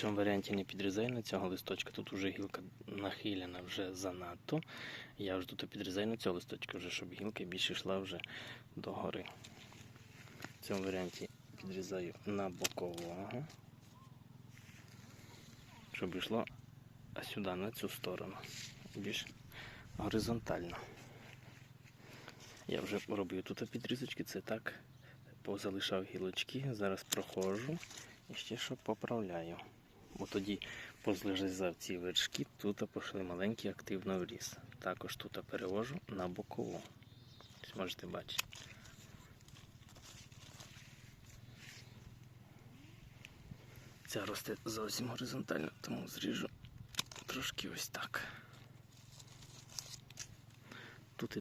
цьому варіанті не підрізаю на цього листочка. Тут вже гілка нахилена вже занадто. Я вже тут підрізаю на цього листочка, вже, щоб гілка більше йшла вже догори. В цьому варіанті підрізаю на бокового, щоб йшло сюди, на цю сторону. Більш горизонтально. Я вже роблю тут підрізочки, це так. Позалишав гілочки, зараз проходжу і ще що поправляю. Бо тоді позлежав ці вершки, тут пішли маленькі активно в ліс. Також тут перевожу на бокову. Можете бачити. Ця росте зовсім горизонтально, тому зріжу трошки ось так.